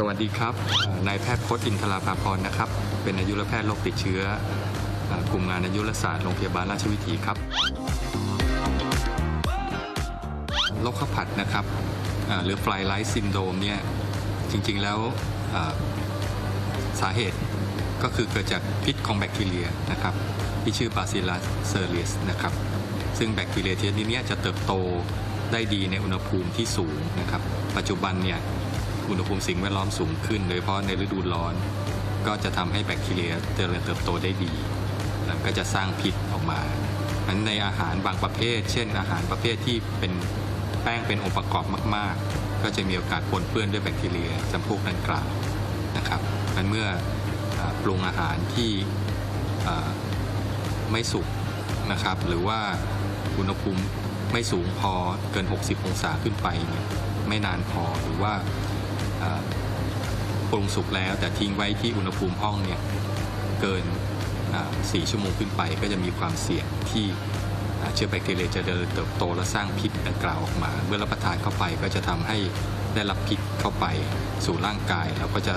สวัสดีครับนายแพทย์พจน์อินทราภาพรนะครับ เป็นอายุรแพทย์โรคติดเชื้อกลุ่มงานอายุรศาสตร์โรงพยาบาลราชวิถีครับโรคข้าวผัดนะครับหรือฟไลท์ซินโดมเนี่ยจริงๆแล้วสาเหตุก็คือเกิดจากพิษของแบคทีเรียนะครับ ที่ชื่อบาซิลัสเซอร์เลสนะครับ ซึ่งแบคทีเรียชนิดนี้จะเติบโตได้ดีในอุณหภูมิที่สูงนะครับ ปัจจุบันเนี่ย อุณหภูมิสิ่งแวดล้อมสูงขึ้น โดยเฉพาะในฤดูร้อน ก็จะทำให้แบคทีเรียเจริญเติบโตได้ดี แล้วก็จะสร้างพิษออกมาอันในอาหารบางประเภท เช่น อาหารประเภทที่เป็นแป้งเป็นองค์ประกอบมาก ๆ ก็จะมีโอกาสปนเปื้อนด้วยแบคทีเรียจำพวกดังกล่าวนะครับมันเมื่อปรุงอาหารที่ไม่สุกนะครับ หรือว่าอุณหภูมิไม่สูงพอเกิน 60 องศาขึ้นไปเนี่ยไม่นานพอหรือว่า ปรุงสุกแล้วแต่ทิ้งไว้ที่อุณหภูมิห้องเนี่ยเกินอ่า4ชั่วโมงขึ้นไป ก็จะมีความเสี่ยงที่เชื้อแบคทีเรียจะเจริญเติบโตและสร้างพิษดังกล่าวออกมา เมื่อรับประทานเข้าไปก็จะทำให้ได้รับพิษเข้าไปสู่ร่างกาย แล้วก็จะ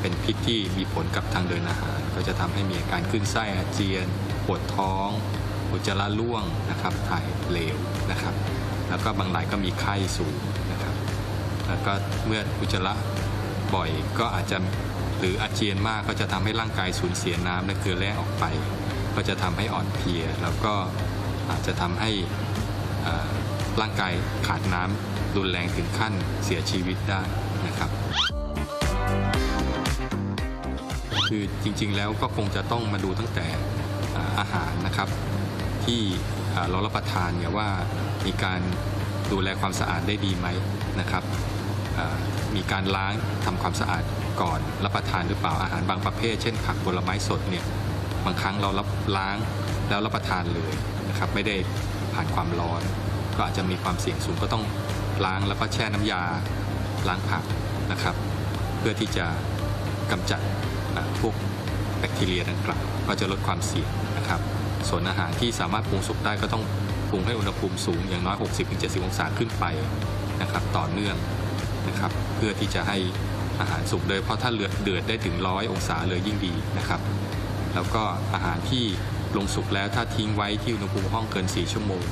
เป็นพิษที่มีผลกับทางเดินอาหาร ก็จะทำให้มีอาการขึ้นไส้อาเจียน ปวดท้องอุจจาระร่วงนะครับถ่ายเหลวนะครับ แล้วก็บางรายก็มีไข้สูง แล้วก็เมื่ออุจจาระบ่อยก็อาจจะหรืออาเจียนมากก็จะทำให้ร่างกายสูญเสียน้ำและเกลือแร่ออกไป ก็จะทำให้อ่อนเพลีย แล้วก็อาจจะทำให้ร่างกายขาดน้ำรุนแรงถึงขั้นเสียชีวิตได้นะครับคือจริงๆแล้วก็คงจะต้องมาดูตั้งแต่อาหารนะครับ ที่เรารับประทานเนี่ยว่ามีการดูแลความสะอาดได้ดีไหมนะครับ มีการล้างทำความสะอาดก่อนรับประทานหรือเปล่าอาหารบางประเภท เช่นผักผลไม้สดเนี่ยบางครั้งเรารับล้างแล้วรับประทานเลยนะครับไม่ได้ผ่านความร้อน ก็อาจจะมีความเสี่ยงสูงก็ต้องล้างแล้วก็แช่น้ำยาล้างผักนะครับ เพื่อที่จะกำจัดพวกแบคทีเรียดังกล่าวก็จะลดความเสี่ยงนะครับส่วนอาหารที่สามารถปรุงสุกได้ก็ต้องปรุงให้อุณหภูมิสูงอย่างน้อย 60-70 องศาขึ้นไปนะครับต่อเนื่อง นะครับ เพื่อที่จะให้อาหารสุกโดยเพราะถ้าเลือดเดือดได้ถึง100องศาเลยยิ่งดีนะครับ แล้วก็อาหารที่ปรุงสุกแล้วถ้าทิ้งไว้ที่อุณหภูมิห้องเกิน 4 ชั่วโมง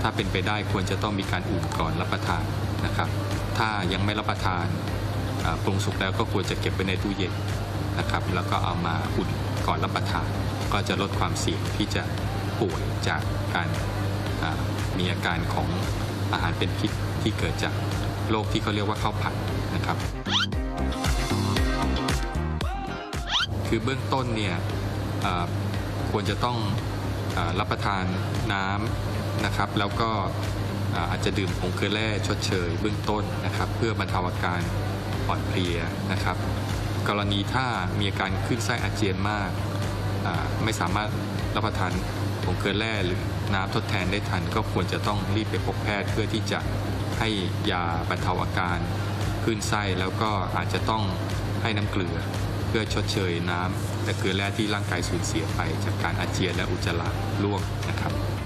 ถ้าเป็นไปได้ควรจะต้องมีการอุ่นก่อนรับประทานนะครับ ถ้ายังไม่รับประทานปรุงสุกแล้วก็ควรจะเก็บไว้ในตู้เย็นนะครับ แล้วก็เอามาอุ่นก่อนรับประทาน ก็จะลดความเสี่ยงที่จะป่วยจากการมีอาการของอาหารเป็นพิษที่เกิดจาก โรคที่เขาเรียกว่าข้าวผัดนะครับ คือเบื้องต้นเนี่ยควรจะต้องอรับประทานน้ำนะครับ แล้วก็อาจจะดื่มผงเกลือแร่ชดเชยเบื้องต้นนะครับ เพื่อบรรเทาอาการอ่อนเพลียนะครับ กรณีถ้ามีอาการขึ้นไส้อาเจียนมากไม่สามารถรับประทานผงเกลือแร่หรือน้ำทดแทนได้ทัน ก็ควรจะต้องรีบไปพบแพทย์เพื่อที่จะ ให้ยาบรรเทาอาการขึ้นไส้แล้วก็อาจจะต้องให้น้ำเกลือ เพื่อชดเชยน้ำและเกลือแร่ที่ร่างกายสูญเสียไป จากการอาเจียนและอุจจาระร่วงนะครับ